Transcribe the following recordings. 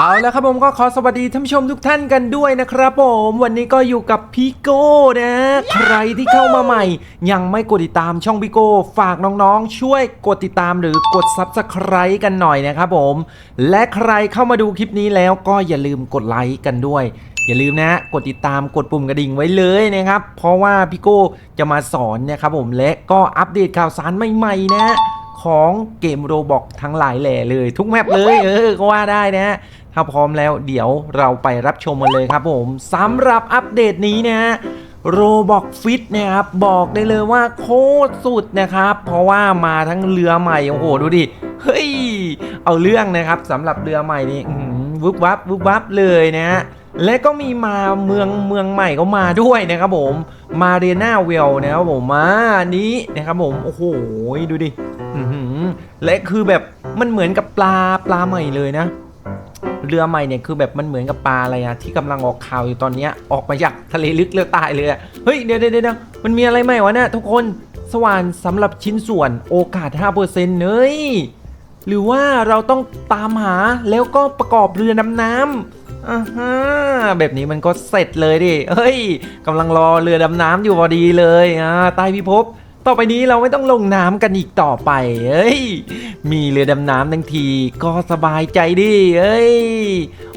เอาแล้วครับผมก็ขอสวัสดีท่านผู้ชมทุกท่านกันด้วยนะครับผมวันนี้ก็อยู่กับพี่โก้นะ ใครที่เข้ามาใหม่ ยังไม่กดติดตามช่องพี่โก้ฝากน้องๆ ช่วยกดติดตามหรือกด Subscribe กันหน่อยนะครับผม และใครเข้ามาดูคลิปนี้แล้วก็อย่าลืมกดไลค์กันด้วย อย่าลืมนะกดติดตามกดปุ่มกระดิ่งไว้เลยนะครับ เพราะว่าพี่โก้จะมาสอนนะครับผมและก็อัปเดตข่าวสารใหม่ๆนะของเกมโรบอกทั้งหลายแหล่เลย ทุกแมปเลยเออก็ว่าได้นะ ถ้าพร้อมแล้วเดี๋ยวเราไปรับชมกันเลยครับผมสำหรับอัปเดตนี้นะโรบอกฟิตนะครับบอกได้เลยว่าโคตรสุดนะครับ เพราะว่ามาทั้งเรือใหม่โอ้โหดูดิเฮ้ยเอาเรื่องนะครับสำหรับเรือใหม่นี่วุบวับวุบวับเลยนะและก็มีมาเมืองเมืองใหม่ก็มาด้วยนะครับผมมาเรียนาเวลนะครับผมมาอันนี้นะครับผมโอ้โหดูดิและคือแบบมันเหมือนกับปลาปลาใหม่เลยนะ เรือใหม่เนี่ยคือแบบมันเหมือนกับปลาอะไรอะที่กำลังออกข่าวอยู่ตอนเนี้ยออกมาจากทะเลลึกแล้วตายเลยอะเฮ้ยเดี๋ยวเดี๋ยวเดี๋ยวมันมีอะไรใหม่วะเนี่ยทุกคนสว่านสำหรับชิ้นส่วนโอกาส5%เนยหรือว่าเราต้องตามหาแล้วก็ประกอบเรือดำน้ำอ่าฮะแบบนี้มันก็เสร็จเลยดิเฮ้ยกำลังรอเรือดำน้ำอยู่พอดีเลยอ่าใต้พิภพ ต่อไปนี้เราไม่ต้องลงน้ำกันอีกต่อไปเอ้ย มีเรือดำน้ำทั้งทีก็สบายใจดิเอ้ย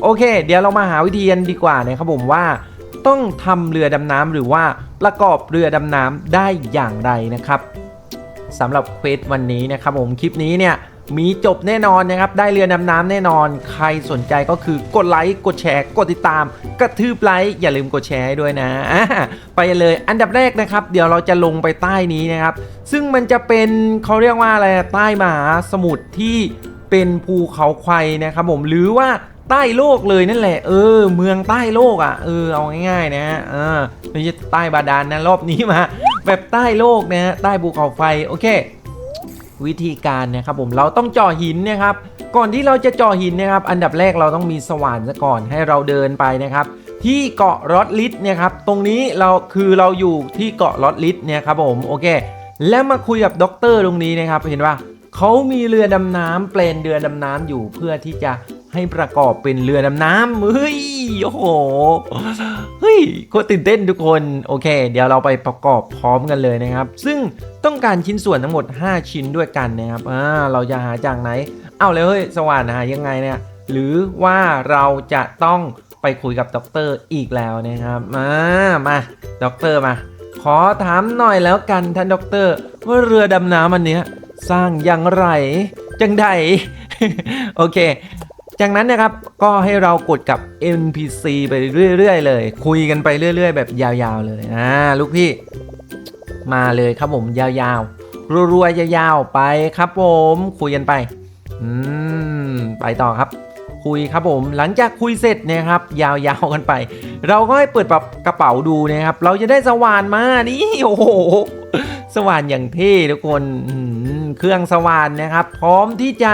โอเค เดี๋ยวเรามาหาวิธีกันดีกว่านะครับผมว่า ต้องทำเรือดำน้ำหรือว่าประกอบเรือดำน้ำได้อย่างไรนะครับสำหรับเควสวันนี้นะครับผมคลิปนี้เนี่ย มีจบแน่นอนนะครับ ได้เรือดำน้ำแน่นอน ใครสนใจก็คือกดไลค์ กดแชร์ กดติดตาม กระทืบไลค์ อย่าลืมกดแชร์ด้วยนะอ่าไปเลยอันดับแรกนะครับ เดี๋ยวเราจะลงไปใต้นี้นะครับ ซึ่งมันจะเป็นเขาเรียกว่าอะไรใต้มหาสมุทรที่เป็นภูเขาไฟนะครับผมหรือว่าใต้โลกเลยนั่นแหละ เออ เมืองใต้โลกอะ เออ เอาง่ายๆนะเออไม่ใช่ใต้บาดาลนะรอบนี้มา แบบใต้โลกนะ ใต้ภูเขาไฟ โอเค วิธีการนะครับผมเราต้องเจาะหินนะครับ ก่อนที่เราจะเจาะหินนะครับ อันดับแรกเราต้องมีสว่านซะก่อนให้เราเดินไปนะครับ ที่เกาะรอดลิสเนี่ยครับตรงนี้เราคือเราอยู่ที่เกาะรอดลิสเนี่ยครับผมโอเค แล้วมาคุยกับด็อกเตอร์ตรงนี้นะครับเห็นว่าเขามีเรือดำน้ำเปลนเรือดำน้ำอยู่เพื่อที่จะ ให้ประกอบเป็นเรือดำน้ำเฮ้ยโอ้โหเฮ้ยโคตรตื่นเต้นทุกคนโอเค เดี๋ยวเราไปประกอบพร้อมกันเลยนะครับ ซึ่งต้องการชิ้นส่วนทั้งหมด 5 ชิ้นด้วยกันนะครับอ่าเราจะหาจากไหนเอาเลยเฮ้ยสว่านหายังไงเนี่ยหรือว่าเราจะต้องไปคุยกับด็อกเตอร์อีกแล้วนะครับมามาด็อกเตอร์มา ขอถามหน่อยแล้วกันท่านด็อกเตอร์ว่าเรือดำน้ำอันเนี้ยสร้างอย่างไรจังใดโอเค จากนั้นนะครับก็ให้เรากดกับ NPC ไปเรื่อยๆ เลย คุยกันไปเรื่อย ๆ แบบยาวๆเลยอ่าลูกพี่ มาเลยครับผมยาวๆรัวๆยาวๆไปครับผมคุยกันไปอืมไปต่อครับ คุยครับผมหลังจากคุยเสร็จเนะครับ ยาวๆกันไป เราก็ให้เปิดแบบกระเป๋าดูนะครับ เราจะได้สว่านมานี่โอ้โหสว่านอย่างเท่ทุกคนเครื่องสว่านนะครับ พร้อมที่จะ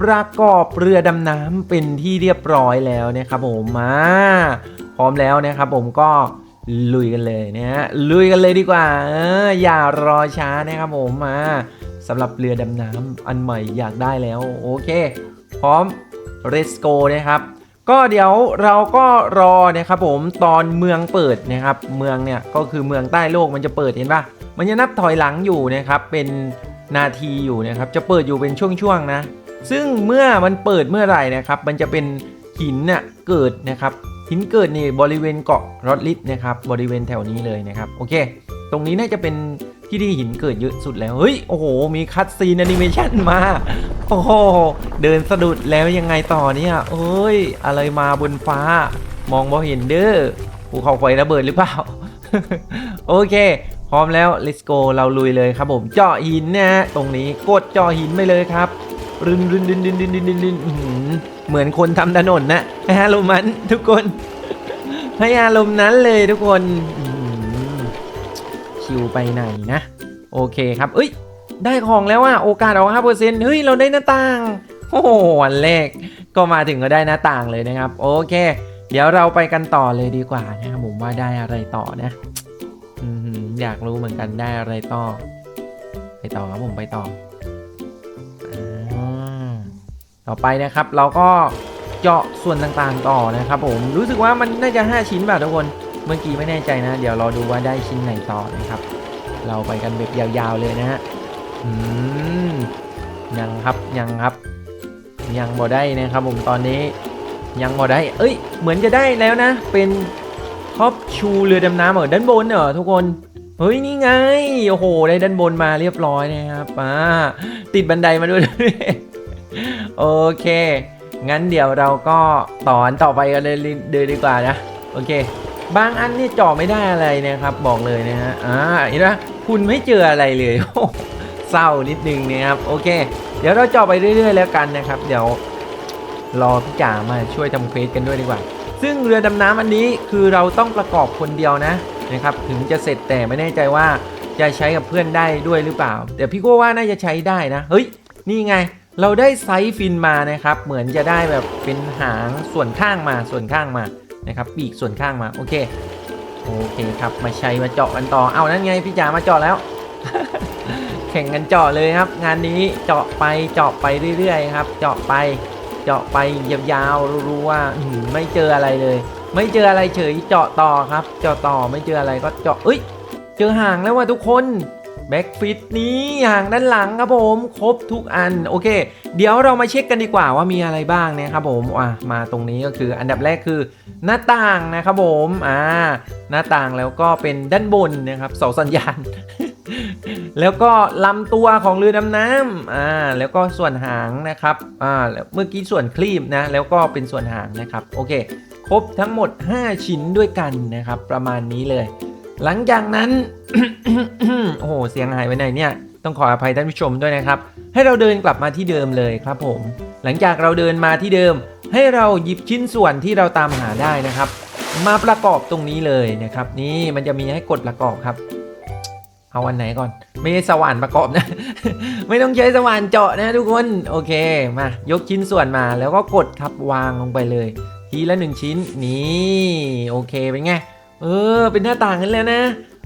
ประกอบเรือดำน้ำเป็นที่เรียบร้อยแล้วนะครับผมมาพร้อมแล้วนะครับผมก็ลุยกันเลยนะฮะลุยกันเลยดีกว่าเอออย่ารอช้านะครับผมมาสำหรับเรือดำน้ำอันใหม่อยากได้แล้วโอเค พร้อม Let's go นะครับ ก็เดี๋ยวเราก็รอนะครับผมตอนเมืองเปิดนะครับเมืองเนี่ยก็คือเมืองใต้โลกมันจะเปิดเห็นปะมันจะนับถอยหลังอยู่นะครับเป็นนาทีอยู่นะครับจะเปิดอยู่เป็นช่วงๆนะ ซึ่งเมื่อมันเปิดเมื่อไหร่นะครับ มันจะเป็นหินน่ะเกิดนะครับ หินเกิดนี่บริเวณเกาะรอดลิสนะครับ บริเวณแถวนี้เลยนะครับ โอเค ตรงนี้น่าจะเป็นที่ที่หินเกิดเยอะสุดแล้ว เฮ้ย โอ้โห มีคัตซีนแอนิเมชันมา โอ้โห เดินสะดุดแล้วยังไงต่อเนี่ยเอ้ย อะไรมาบนฟ้า มองบ่เห็นเด้อภูเขาไฟระเบิดหรือเปล่า โอเค พร้อมแล้ว let's go เราลุยเลยครับผม เจาะหินนะฮะตรงนี้ กดเจาะหินไปเลยครับ รึนรึนรึนรึนรึนรึนรึนรึนเหมือนคนทำถนนนะให้อารมณ์นั้นทุกคนให้อารมณ์นั้นเลยทุกคนอื้อหือชิวไปไหนนะ โอเคครับ เอ้ย ได้ของแล้วอะโอกาสเอาห้าเปอร์เซ็นต์เฮ้ย เราได้หน้าต่าง โอ้โหวันแรก ก็มาถึงก็ได้หน้าต่างเลยนะครับ โอเค เดี๋ยวเราไปกันต่อเลยดีกว่านะครับผมว่าได้อะไรต่อนะอยากรู้เหมือนกันได้อะไรต่อ ไปต่อครับผมไปต่อ ต่อไปนะครับเราก็เจาะส่วนต่างๆต่อนะครับผมรู้สึกว่ามันน่าจะ 5 ชิ้นแบบทุกคนเมื่อกี้ไม่แน่ใจนะ เดี๋ยวรอดูว่าได้ชิ้นไหนต่อนะครับ เราไปกันแบบยาวๆเลยนะฮะอืมยังครับยังครับ ยังบ่ได้นะครับผมตอนนี้ยังบ่ได้ เอ้ย เหมือนจะได้แล้วนะ เป็นท็อปชูเรือดำน้ำเหรอด้านบนเหรอทุกคนเฮ้ยนี่ไงโอ้โหได้ด้านบนมาเรียบร้อยนะครับอ่าติดบันไดมาด้วย โอเค งั้นเดี๋ยวเราก็ต่ออันต่อไปกันเลยเลยดีกว่านะ โอเค บางอันนี่เจ่อไม่ได้อะไรนะครับ บอกเลยนะฮะ อ่าเห็นไหมคุณไม่เจออะไรเลยเศร้านิดนึงนะครับ โอเค เดี๋ยวเราเจาะไปเรื่อย ๆ แล้วกันนะครับ เดี๋ยวรอพี่จ๋ามาช่วยทำเควสกันด้วยดีกว่า ซึ่งเรือดำน้ำอันนี้คือเราต้องประกอบคนเดียวนะนะครับ ถึงจะเสร็จแต่ไม่แน่ใจว่าจะใช้กับเพื่อนได้ด้วยหรือเปล่า แต่พี่ก็ว่าน่าจะใช้ได้นะ เฮ้ย นี่ไง เราได้ไซส์ฟินมานะครับ เหมือนจะได้แบบเป็นหางส่วนข้างมาส่วนข้างมานะครับปีกส่วนข้างมาโอเคโอเคครับมาใช้มาเจาะกันต่อเอานั่นไงพี่จ๋ามาเจาะแล้ว แข่งกันเจาะเลยครับ งานนี้เจาะไปเจาะไปเรื่อยๆครับ เจาะไปเจาะไปยาวๆรู้ว่าไม่เจออะไรเลย ไม่เจออะไรเฉยเจาะต่อครับ เจาะต่อไม่เจออะไรก็เจาะเอ้ย เจอห่างแล้วว่ะทุกคน แบ็กฟิตนี้ห่างด้านหลังครับผม ครบทุกอันโอเค เดี๋ยวเรามาเช็คกันดีกว่าว่ามีอะไรบ้างนะครับผมอะมาตรงนี้ก็คืออันดับแรกคือหน้าต่างนะครับผมอ่าหน้าต่างแล้วก็เป็นด้านบนนะครับเสาสัญญาณ แล้วก็ลำตัวของเรือดำน้ำอ่าแล้วก็ส่วนหางนะครับอ่าเมื่อกี้ส่วนคลีบนะแล้วก็เป็นส่วนหางนะครับโอเค ครบทั้งหมด 5 ชิ้นด้วยกันนะครับประมาณนี้เลย หลังจากนั้น โอ้โห เสียงหายไปไหนเนี่ย ต้องขออภัยท่านผู้ชมด้วยนะครับ ให้เราเดินกลับมาที่เดิมเลยครับผม หลังจากเราเดินมาที่เดิม ให้เราหยิบชิ้นส่วนที่เราตามหาได้นะครับ มาประกอบตรงนี้เลยนะครับ นี่มันจะมีให้กดประกอบครับ เอาอันไหนก่อน ไม่ใช่สว่านประกอบนะ ไม่ต้องใช้สว่านเจาะนะทุกคน โอเค มา ยกชิ้นส่วนมาแล้วก็กดครับวางลงไปเลย ทีละหนึ่งชิ้น นี่ โอเคเป็นไง เออ เป็นหน้าต่างกันแล้วนะ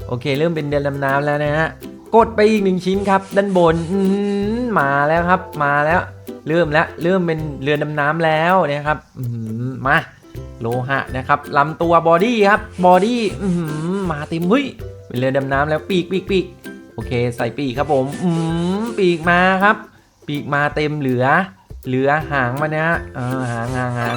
โอเค เริ่มเป็นเดือนดำน้ำแล้วนะฮะ กดไปอีกหนึ่งชิ้นครับ ด้านบนมาแล้วครับ มาแล้ว เริ่มแล้ว เริ่มเป็นเรือดำน้ำแล้วนะครับมาโลหะนะครับลำตัวบอดี้ครับ บอดี้มาเต็มเฮ้ยเป็นเรือดำน้ำแล้วปีกปีกปีกโอเค ใส่ปีกครับผมอืปีกมาครับ ปีกมาเต็มเหลือ เหลือหางมานะฮะหางหางหาง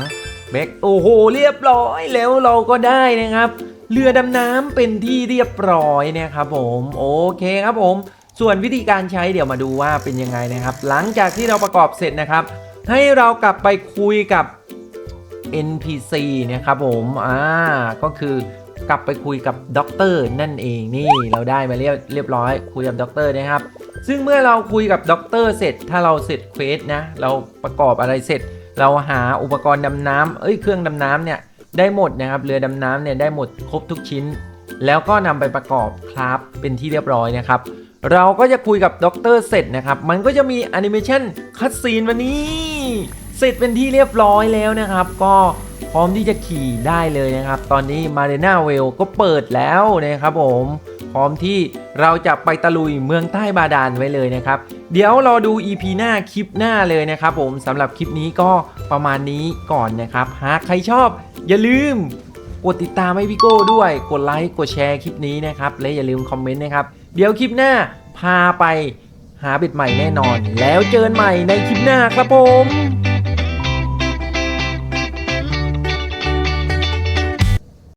เบกโอ้โห เรียบร้อยแล้วเราก็ได้นะครับ เรือดำน้ำเป็นที่เรียบร้อยนะครับผมโอเคครับผม ส่วนวิธีการใช้เดี๋ยวมาดูว่าเป็นยังไงนะครับ หลังจากที่เราประกอบเสร็จนะครับ ให้เรากลับไปคุยกับ NPC นะครับผมอ่าก็คือกลับไปคุยกับด็อกเตอร์นั่นเองนี่เราได้มาเรียบเรียบร้อย คุยกับด็อกเตอร์นะครับ ซึ่งเมื่อเราคุยกับด็อกเตอร์เสร็จถ้าเราเสร็จเควสนะเราประกอบอะไรเสร็จ เราหาอุปกรณ์ดำน้ำเอ้ยเครื่องดำน้ำเนี่ย ได้หมดนะครับเรือดำน้ำเนี่ยได้หมดครบทุกชิ้น แล้วก็นำไปประกอบคราฟเป็นที่เรียบร้อยนะครับ เราก็จะคุยกับด็อกเตอร์เสร็จนะครับ มันก็จะมีแอนิเมชันคัดซีนวันนี้ เสร็จเป็นที่เรียบร้อยแล้วนะครับ ก็พร้อมที่จะขี่ได้เลยนะครับ ตอนนี้มาเรนาเวลก็เปิดแล้วนะครับผมพร้อมที่เราจะไปตะลุยเมืองใต้บาดาลไว้เลยนะครับ เดี๋ยวรอดู EP หน้าคลิปหน้าเลยนะครับผมสำหรับคลิปนี้ก็ประมาณนี้ก่อนนะครับ หากใครชอบ อย่าลืมกดติดตามให้พี่โก้ด้วย กดไลค์ กดแชร์คลิปนี้นะครับ และอย่าลืมคอมเมนต์นะครับ เดี๋ยวคลิปหน้าพาไปหาเบ็ดใหม่แน่นอน แล้วเจอกันใหม่ในคลิปหน้าครับผม